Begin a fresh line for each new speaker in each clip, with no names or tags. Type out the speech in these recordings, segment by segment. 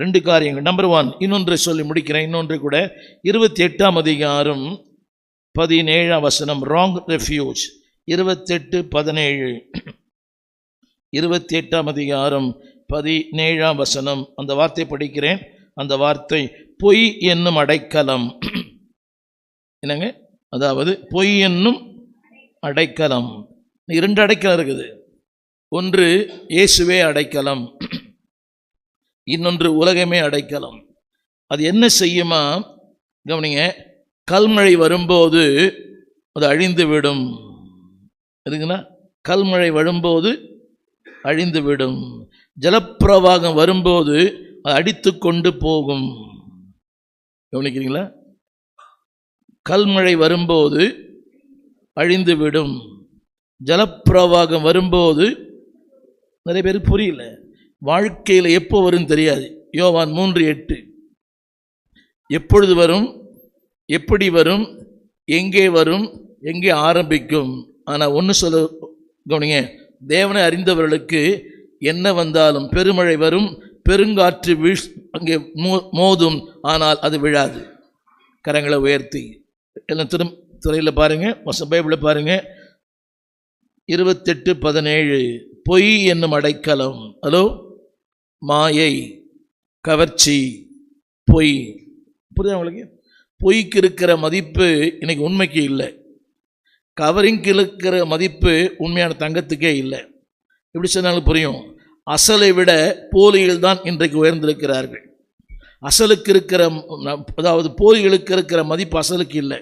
ரெண்டு காரியங்கள். Number one இன்னொன்றை சொல்லி முடிக்கிறேன். இன்னொன்று கூட இருபத்தி எட்டாம் அதிகாரம் பதினேழாம் வசனம். ராங் ரெஃப்யூஜ் இருபத்தெட்டு பதினேழு. இருபத்தி எட்டாம் அதிகாரம் பதினேழாம் வசனம். அந்த வார்த்தை படிக்கிறேன். அந்த வார்த்தை பொய் என்னும் அடைக்கலம். என்னங்க? அதாவது பொய் என்னும் அடைக்கலம். இரண்டு அடைக்கலம் இருக்குது. ஒன்று இயேசுவே அடைக்கலம். இன்னொன்று உலகமே அடைக்கலம். அது என்ன செய்யுமா? கவனிங்க கல்மழை வரும்போது அது அழிந்து விடும் எதுங்கன்னா கல்மழை வரும்போது அழிந்து விடும் ஜலப்பிரவாகம் வரும்போது அது அடித்து கொண்டு போகும். கவனிக்கிறீங்களா? கல்மழை வரும்போது அழிந்து விடும் ஜலப்பிரவாகம் வரும்போது நிறைய பேருக்கு புரியல. வாழ்க்கையில் எப்போ வரும் தெரியாது. யோவான் மூன்று எட்டு. எப்பொழுது வரும்? எப்படி வரும்? எங்கே வரும்? எங்கே ஆரம்பிக்கும்? ஆனால் ஒன்று சொல்ல கவனிங்க. தேவனை அறிந்தவர்களுக்கு என்ன வந்தாலும் பெருமழை வரும் பெருங்காற்று வீழ் அங்கே மோ மோதும் ஆனால் அது விழாது. கரங்களை உயர்த்தி. எல்லாம் திரும் துறையில் பாருங்கள் மொசம் பைபிளில் பாருங்கள் இருபத்தெட்டு பதினேழு பொய் என்னும் அடைக்கலம். ஹலோ? மாயை கவர்ச்சி பொய். புரியுதா உங்களுக்கு? பொய்க்கு இருக்கிற மதிப்பு இன்னைக்கு உண்மைக்கு இல்லை. கவரிங்க்கு இருக்கிற மதிப்பு உண்மையான தங்கத்துக்கே இல்லை. எப்படி சொன்னாலும் புரியும். அசலை விட போலிகள் தான் இன்றைக்கு உயர்ந்திருக்கிறார்கள். அசலுக்கு இருக்கிற அதாவது போலிகளுக்கு இருக்கிற மதிப்பு அசலுக்கு இல்லை.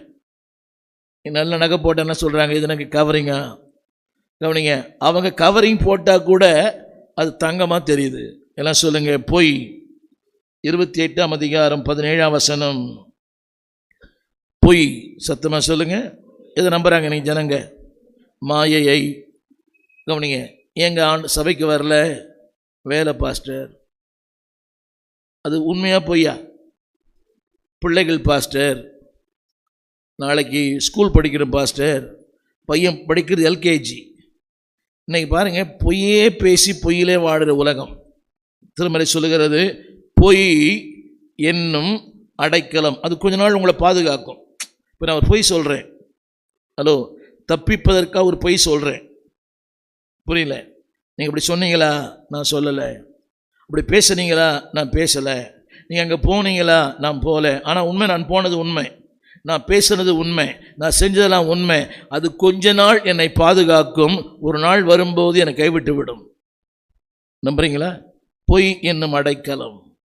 நல்ல நகை போட்டால் என்ன சொல்கிறாங்க இது எனக்கு கவரிங்கா? கவனிங்க அவங்க கவரிங் போட்டால் கூட அது தங்கமாக தெரியுது. எல்லாம் சொல்லுங்க. பொய் இருபத்தி எட்டாம் அதிகாரம் பதினேழாம் வசனம். பொய் சத்தமாக சொல்லுங்க. எதை நம்புகிறாங்க நீ ஜனங்க? மாயையை கவனிங்க. எங்கள் ஆண்டு சபைக்கு வரல? வேலை பாஸ்டர். அது உண்மையாக பொய்யா? பிள்ளைகள் பாஸ்டர். நாளைக்கு ஸ்கூல் படிக்கிற பாஸ்டர். பையன் படிக்கிறது எல்கேஜி. இன்றைக்கி பாருங்கள் பொய்யே பேசி பொய்யிலே வாடுற உலகம். திருமலை சொல்லுகிறது பொய் என்னும் அடைக்கலம். அது கொஞ்ச நாள் உங்களை பாதுகாக்கும். இப்போ நான் ஒரு பொய் சொல்கிறேன் ஹலோ தப்பிப்பதற்காக ஒரு பொய் சொல்கிறேன் புரியல? நீங்கள் இப்படி சொன்னீங்களா? நான் சொல்லலை. அப்படி பேசுனீங்களா? நான் பேசலை. நீங்கள் அங்கே போனீங்களா? நான் போகல ஆனால் உண்மை நான் போனது உண்மை. நான் பேசுனது உண்மை. நான் செஞ்சதெல்லாம் உண்மை. அது கொஞ்ச நாள் என்னை பாதுகாக்கும். ஒரு நாள் வரும்போது என்னை கைவிட்டு விடும். நம்புறீங்களா? பொய் என்னும் அடைக்கலம்.